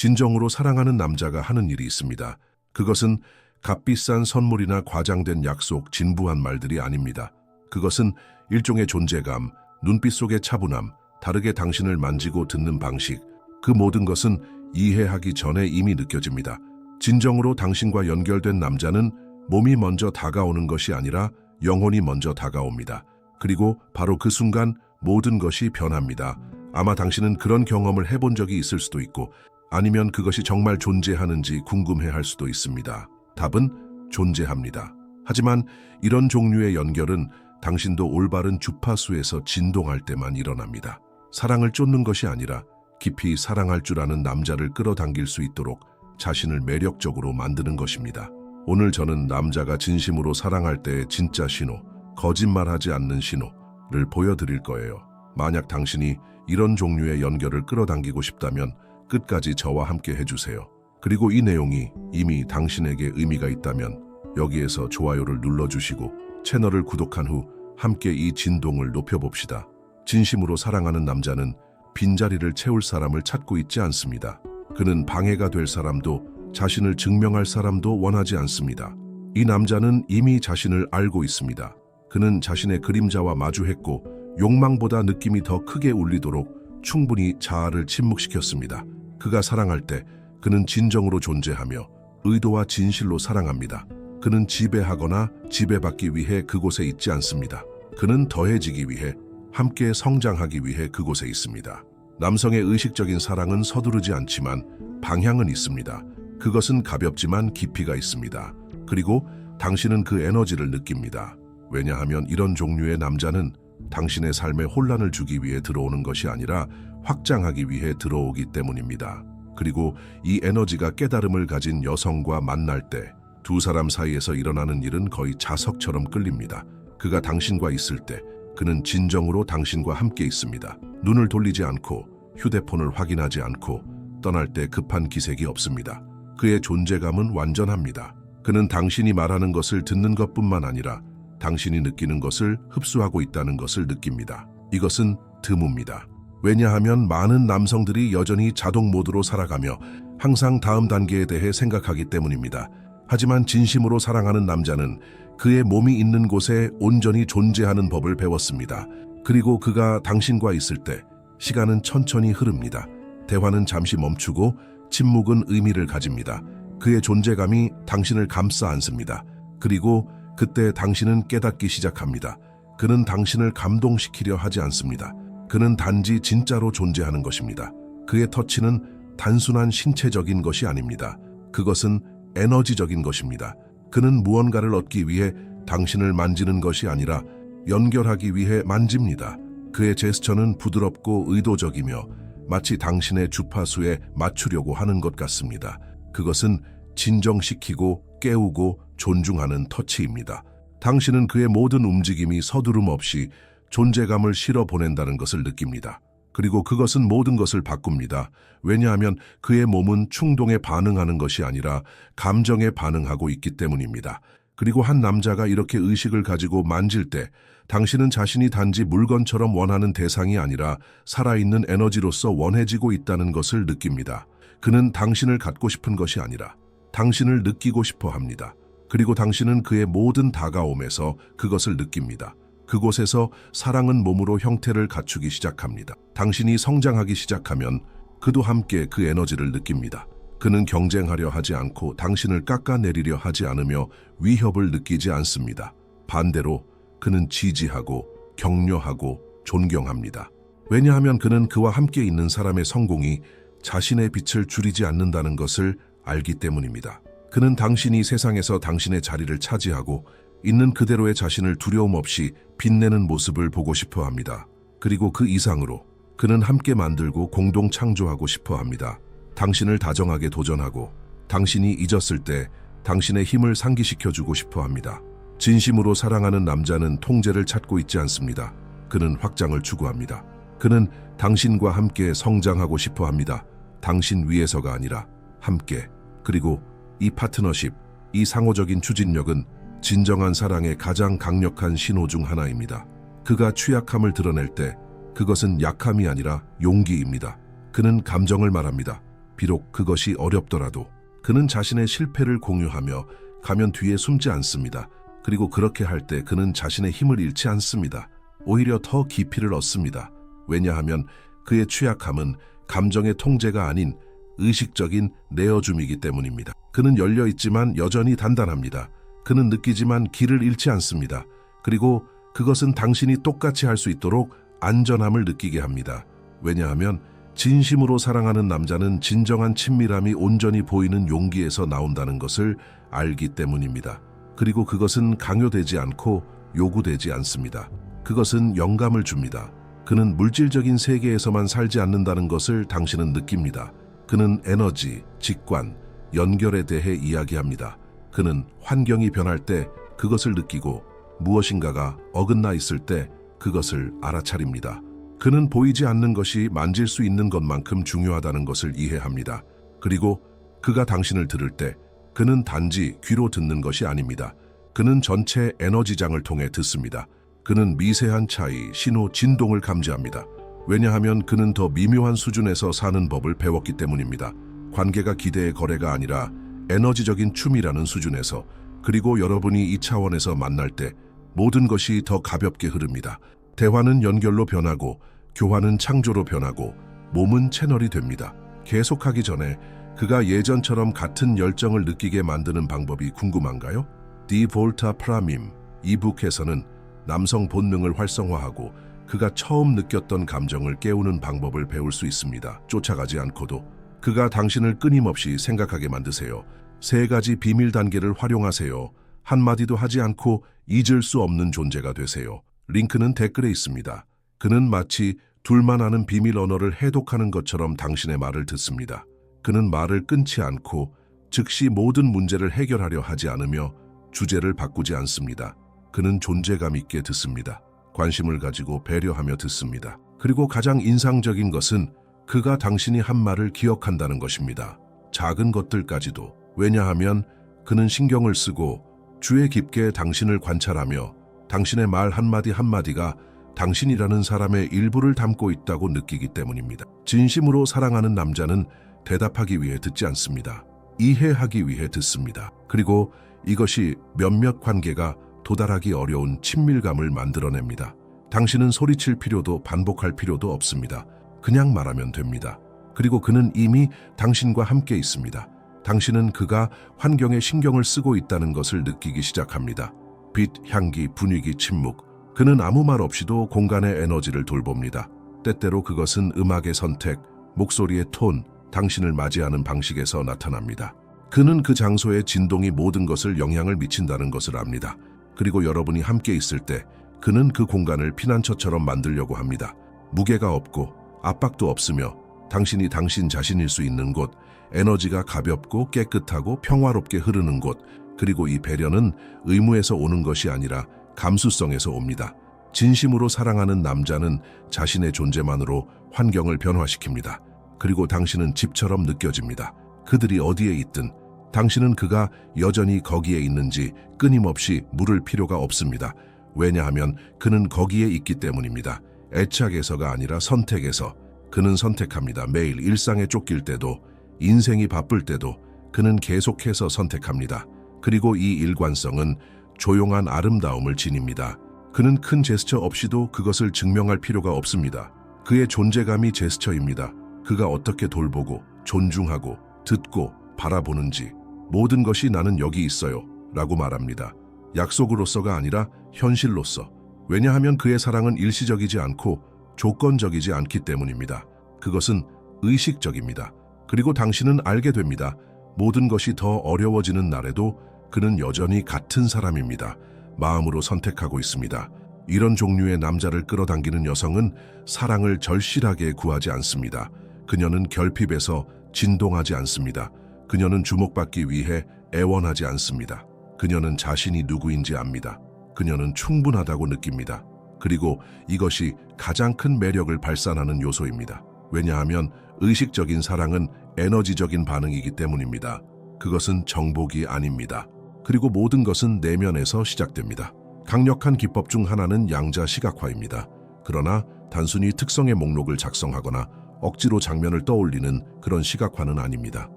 진정으로 사랑하는 남자가 하는 일이 있습니다. 그것은 값비싼 선물이나 과장된 약속, 진부한 말들이 아닙니다. 그것은 일종의 존재감, 눈빛 속의 차분함, 다르게 당신을 만지고 듣는 방식, 그 모든 것은 이해하기 전에 이미 느껴집니다. 진정으로 당신과 연결된 남자는 몸이 먼저 다가오는 것이 아니라 영혼이 먼저 다가옵니다. 그리고 바로 그 순간 모든 것이 변합니다. 아마 당신은 그런 경험을 해본 적이 있을 수도 있고 아니면 그것이 정말 존재하는지 궁금해 할 수도 있습니다. 답은 존재합니다. 하지만 이런 종류의 연결은 당신도 올바른 주파수에서 진동할 때만 일어납니다. 사랑을 쫓는 것이 아니라 깊이 사랑할 줄 아는 남자를 끌어당길 수 있도록 자신을 매력적으로 만드는 것입니다. 오늘 저는 남자가 진심으로 사랑할 때의 진짜 신호, 거짓말하지 않는 신호를 보여드릴 거예요. 만약 당신이 이런 종류의 연결을 끌어당기고 싶다면 끝까지 저와 함께 해주세요. 그리고 이 내용이 이미 당신에게 의미가 있다면 여기에서 좋아요를 눌러주시고 채널을 구독한 후 함께 이 진동을 높여봅시다. 진심으로 사랑하는 남자는 빈자리를 채울 사람을 찾고 있지 않습니다. 그는 방해가 될 사람도 자신을 증명할 사람도 원하지 않습니다. 이 남자는 이미 자신을 알고 있습니다. 그는 자신의 그림자와 마주했고 욕망보다 느낌이 더 크게 울리도록 충분히 자아를 침묵시켰습니다. 그가 사랑할 때 그는 진정으로 존재하며 의도와 진실로 사랑합니다. 그는 지배하거나 지배받기 위해 그곳에 있지 않습니다. 그는 더해지기 위해 함께 성장하기 위해 그곳에 있습니다. 남성의 의식적인 사랑은 서두르지 않지만 방향은 있습니다. 그것은 가볍지만 깊이가 있습니다. 그리고 당신은 그 에너지를 느낍니다. 왜냐하면 이런 종류의 남자는 당신의 삶에 혼란을 주기 위해 들어오는 것이 아니라 확장하기 위해 들어오기 때문입니다. 그리고 이 에너지가 깨달음을 가진 여성과 만날 때 두 사람 사이에서 일어나는 일은 거의 자석처럼 끌립니다. 그가 당신과 있을 때 그는 진정으로 당신과 함께 있습니다. 눈을 돌리지 않고 휴대폰을 확인하지 않고 떠날 때 급한 기색이 없습니다. 그의 존재감은 완전합니다. 그는 당신이 말하는 것을 듣는 것뿐만 아니라 당신이 느끼는 것을 흡수하고 있다는 것을 느낍니다. 이것은 드뭅니다. 왜냐하면 많은 남성들이 여전히 자동 모드로 살아가며 항상 다음 단계에 대해 생각하기 때문입니다. 하지만 진심으로 사랑하는 남자는 그의 몸이 있는 곳에 온전히 존재하는 법을 배웠습니다. 그리고 그가 당신과 있을 때 시간은 천천히 흐릅니다. 대화는 잠시 멈추고 침묵은 의미를 가집니다. 그의 존재감이 당신을 감싸 안습니다. 그리고 그때 당신은 깨닫기 시작합니다. 그는 당신을 감동시키려 하지 않습니다. 그는 단지 진짜로 존재하는 것입니다. 그의 터치는 단순한 신체적인 것이 아닙니다. 그것은 에너지적인 것입니다. 그는 무언가를 얻기 위해 당신을 만지는 것이 아니라 연결하기 위해 만집니다. 그의 제스처는 부드럽고 의도적이며 마치 당신의 주파수에 맞추려고 하는 것 같습니다. 그것은 진정시키고 깨우고 존중하는 터치입니다. 당신은 그의 모든 움직임이 서두름 없이 존재감을 실어 보낸다는 것을 느낍니다. 그리고 그것은 모든 것을 바꿉니다. 왜냐하면 그의 몸은 충동에 반응하는 것이 아니라 감정에 반응하고 있기 때문입니다. 그리고 한 남자가 이렇게 의식을 가지고 만질 때 당신은 자신이 단지 물건처럼 원하는 대상이 아니라 살아있는 에너지로서 원해지고 있다는 것을 느낍니다. 그는 당신을 갖고 싶은 것이 아니라 당신을 느끼고 싶어 합니다. 그리고 당신은 그의 모든 다가옴에서 그것을 느낍니다. 그곳에서 사랑은 몸으로 형태를 갖추기 시작합니다. 당신이 성장하기 시작하면 그도 함께 그 에너지를 느낍니다. 그는 경쟁하려 하지 않고 당신을 깎아내리려 하지 않으며 위협을 느끼지 않습니다. 반대로 그는 지지하고 격려하고 존경합니다. 왜냐하면 그는 그와 함께 있는 사람의 성공이 자신의 빛을 줄이지 않는다는 것을 알기 때문입니다. 그는 당신이 세상에서 당신의 자리를 차지하고 있는 그대로의 자신을 두려움 없이 빛내는 모습을 보고 싶어 합니다. 그리고 그 이상으로 그는 함께 만들고 공동 창조하고 싶어 합니다. 당신을 다정하게 도전하고 당신이 잊었을 때 당신의 힘을 상기시켜주고 싶어 합니다. 진심으로 사랑하는 남자는 통제를 찾고 있지 않습니다. 그는 확장을 추구합니다. 그는 당신과 함께 성장하고 싶어 합니다. 당신 위에서가 아니라 함께. 그리고 이 파트너십, 이 상호적인 추진력은 진정한 사랑의 가장 강력한 신호 중 하나입니다. 그가 취약함을 드러낼 때 그것은 약함이 아니라 용기입니다. 그는 감정을 말합니다. 비록 그것이 어렵더라도 그는 자신의 실패를 공유하며 가면 뒤에 숨지 않습니다. 그리고 그렇게 할 때 그는 자신의 힘을 잃지 않습니다. 오히려 더 깊이를 얻습니다. 왜냐하면 그의 취약함은 감정의 통제가 아닌 의식적인 내어줌이기 때문입니다. 그는 열려 있지만 여전히 단단합니다. 그는 느끼지만 길을 잃지 않습니다. 그리고 그것은 당신이 똑같이 할 수 있도록 안전함을 느끼게 합니다. 왜냐하면 진심으로 사랑하는 남자는 진정한 친밀함이 온전히 보이는 용기에서 나온다는 것을 알기 때문입니다. 그리고 그것은 강요되지 않고 요구되지 않습니다. 그것은 영감을 줍니다. 그는 물질적인 세계에서만 살지 않는다는 것을 당신은 느낍니다. 그는 에너지, 직관, 연결에 대해 이야기합니다. 그는 환경이 변할 때 그것을 느끼고 무엇인가가 어긋나 있을 때 그것을 알아차립니다. 그는 보이지 않는 것이 만질 수 있는 것만큼 중요하다는 것을 이해합니다. 그리고 그가 당신을 들을 때 그는 단지 귀로 듣는 것이 아닙니다. 그는 전체 에너지장을 통해 듣습니다. 그는 미세한 차이, 신호, 진동을 감지합니다. 왜냐하면 그는 더 미묘한 수준에서 사는 법을 배웠기 때문입니다. 관계가 기대의 거래가 아니라 에너지적인 춤이라는 수준에서 그리고 여러분이 이 차원에서 만날 때 모든 것이 더 가볍게 흐릅니다. 대화는 연결로 변하고 교환은 창조로 변하고 몸은 채널이 됩니다. 계속하기 전에 그가 예전처럼 같은 열정을 느끼게 만드는 방법이 궁금한가요? 디 볼타 프라밈 이북에서는 남성 본능을 활성화하고 그가 처음 느꼈던 감정을 깨우는 방법을 배울 수 있습니다. 쫓아가지 않고도 그가 당신을 끊임없이 생각하게 만드세요. 세 가지 비밀 단계를 활용하세요. 한마디도 하지 않고 잊을 수 없는 존재가 되세요. 링크는 댓글에 있습니다. 그는 마치 둘만 아는 비밀 언어를 해독하는 것처럼 당신의 말을 듣습니다. 그는 말을 끊지 않고 즉시 모든 문제를 해결하려 하지 않으며 주제를 바꾸지 않습니다. 그는 존재감 있게 듣습니다. 관심을 가지고 배려하며 듣습니다. 그리고 가장 인상적인 것은 그가 당신이 한 말을 기억한다는 것입니다. 작은 것들까지도. 왜냐하면 그는 신경을 쓰고 주의 깊게 당신을 관찰하며 당신의 말 한마디 한마디가 당신이라는 사람의 일부를 담고 있다고 느끼기 때문입니다. 진심으로 사랑하는 남자는 대답하기 위해 듣지 않습니다. 이해하기 위해 듣습니다. 그리고 이것이 몇몇 관계가 도달하기 어려운 친밀감을 만들어냅니다. 당신은 소리칠 필요도 반복할 필요도 없습니다. 그냥 말하면 됩니다. 그리고 그는 이미 당신과 함께 있습니다. 당신은 그가 환경에 신경을 쓰고 있다는 것을 느끼기 시작합니다. 빛, 향기, 분위기, 침묵. 그는 아무 말 없이도 공간의 에너지를 돌봅니다. 때때로 그것은 음악의 선택, 목소리의 톤, 당신을 맞이하는 방식에서 나타납니다. 그는 그 장소의 진동이 모든 것을 영향을 미친다는 것을 압니다. 그리고 여러분이 함께 있을 때 그는 그 공간을 피난처처럼 만들려고 합니다. 무게가 없고 압박도 없으며 당신이 당신 자신일 수 있는 곳, 에너지가 가볍고 깨끗하고 평화롭게 흐르는 곳, 그리고 이 배려는 의무에서 오는 것이 아니라 감수성에서 옵니다. 진심으로 사랑하는 남자는 자신의 존재만으로 환경을 변화시킵니다. 그리고 당신은 집처럼 느껴집니다. 그들이 어디에 있든 당신은 그가 여전히 거기에 있는지 끊임없이 물을 필요가 없습니다. 왜냐하면 그는 거기에 있기 때문입니다. 애착에서가 아니라 선택에서 그는 선택합니다. 매일 일상에 쫓길 때도 인생이 바쁠 때도 그는 계속해서 선택합니다. 그리고 이 일관성은 조용한 아름다움을 지닙니다. 그는 큰 제스처 없이도 그것을 증명할 필요가 없습니다. 그의 존재감이 제스처입니다. 그가 어떻게 돌보고 존중하고 듣고 바라보는지 모든 것이 나는 여기 있어요 라고 말합니다. 약속으로서가 아니라 현실로서. 왜냐하면 그의 사랑은 일시적이지 않고 조건적이지 않기 때문입니다. 그것은 의식적입니다. 그리고 당신은 알게 됩니다. 모든 것이 더 어려워지는 날에도 그는 여전히 같은 사람입니다. 마음으로 선택하고 있습니다. 이런 종류의 남자를 끌어당기는 여성은 사랑을 절실하게 구하지 않습니다. 그녀는 결핍에서 진동하지 않습니다. 그녀는 주목받기 위해 애원하지 않습니다. 그녀는 자신이 누구인지 압니다. 그녀는 충분하다고 느낍니다. 그리고 이것이 가장 큰 매력을 발산하는 요소입니다. 왜냐하면 의식적인 사랑은 에너지적인 반응이기 때문입니다. 그것은 정복이 아닙니다. 그리고 모든 것은 내면에서 시작됩니다. 강력한 기법 중 하나는 양자 시각화입니다. 그러나 단순히 특성의 목록을 작성하거나 억지로 장면을 떠올리는 그런 시각화는 아닙니다.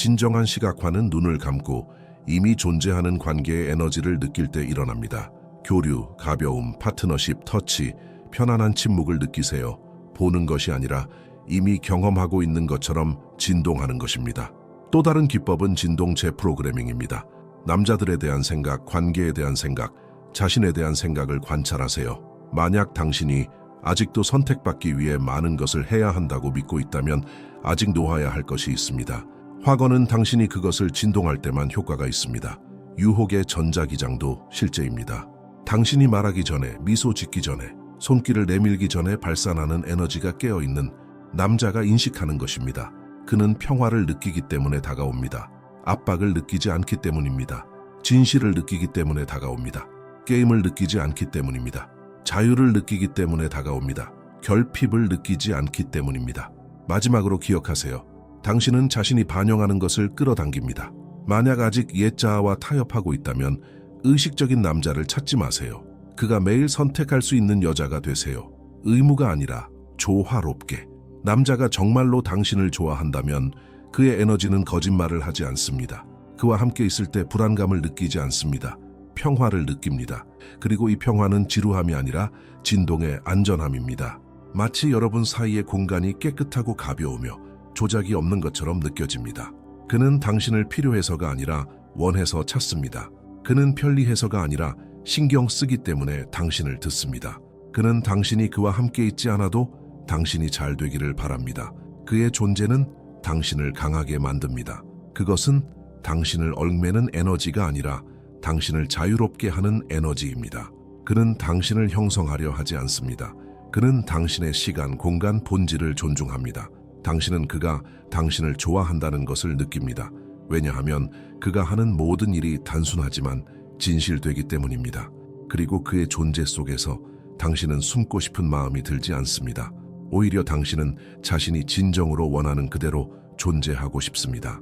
진정한 시각화는 눈을 감고 이미 존재하는 관계의 에너지를 느낄 때 일어납니다. 교류, 가벼움, 파트너십, 터치, 편안한 침묵을 느끼세요. 보는 것이 아니라 이미 경험하고 있는 것처럼 진동하는 것입니다. 또 다른 기법은 진동체 프로그래밍입니다. 남자들에 대한 생각, 관계에 대한 생각, 자신에 대한 생각을 관찰하세요. 만약 당신이 아직도 선택받기 위해 많은 것을 해야 한다고 믿고 있다면 아직 놓아야 할 것이 있습니다. 확언은 당신이 그것을 진동할 때만 효과가 있습니다. 유혹의 전자기장도 실제입니다. 당신이 말하기 전에, 미소 짓기 전에, 손길을 내밀기 전에 발산하는 에너지가 깨어있는 남자가 인식하는 것입니다. 그는 평화를 느끼기 때문에 다가옵니다. 압박을 느끼지 않기 때문입니다. 진실을 느끼기 때문에 다가옵니다. 게임을 느끼지 않기 때문입니다. 자유를 느끼기 때문에 다가옵니다. 결핍을 느끼지 않기 때문입니다. 마지막으로 기억하세요. 당신은 자신이 반영하는 것을 끌어당깁니다. 만약 아직 옛자아와 타협하고 있다면 의식적인 남자를 찾지 마세요. 그가 매일 선택할 수 있는 여자가 되세요. 의무가 아니라 조화롭게. 남자가 정말로 당신을 좋아한다면 그의 에너지는 거짓말을 하지 않습니다. 그와 함께 있을 때 불안감을 느끼지 않습니다. 평화를 느낍니다. 그리고 이 평화는 지루함이 아니라 진동의 안전함입니다. 마치 여러분 사이의 공간이 깨끗하고 가벼우며 조작이 없는 것처럼 느껴집니다. 그는 당신을 필요해서가 아니라 원해서 찾습니다. 그는 편리해서가 아니라 신경 쓰기 때문에 당신을 듣습니다. 그는 당신이 그와 함께 있지 않아도 당신이 잘 되기를 바랍니다. 그의 존재는 당신을 강하게 만듭니다. 그것은 당신을 얽매는 에너지가 아니라 당신을 자유롭게 하는 에너지입니다. 그는 당신을 형성하려 하지 않습니다. 그는 당신의 시간, 공간, 본질을 존중합니다. 당신은 그가 당신을 좋아한다는 것을 느낍니다. 왜냐하면 그가 하는 모든 일이 단순하지만 진실되기 때문입니다. 그리고 그의 존재 속에서 당신은 숨고 싶은 마음이 들지 않습니다. 오히려 당신은 자신이 진정으로 원하는 그대로 존재하고 싶습니다.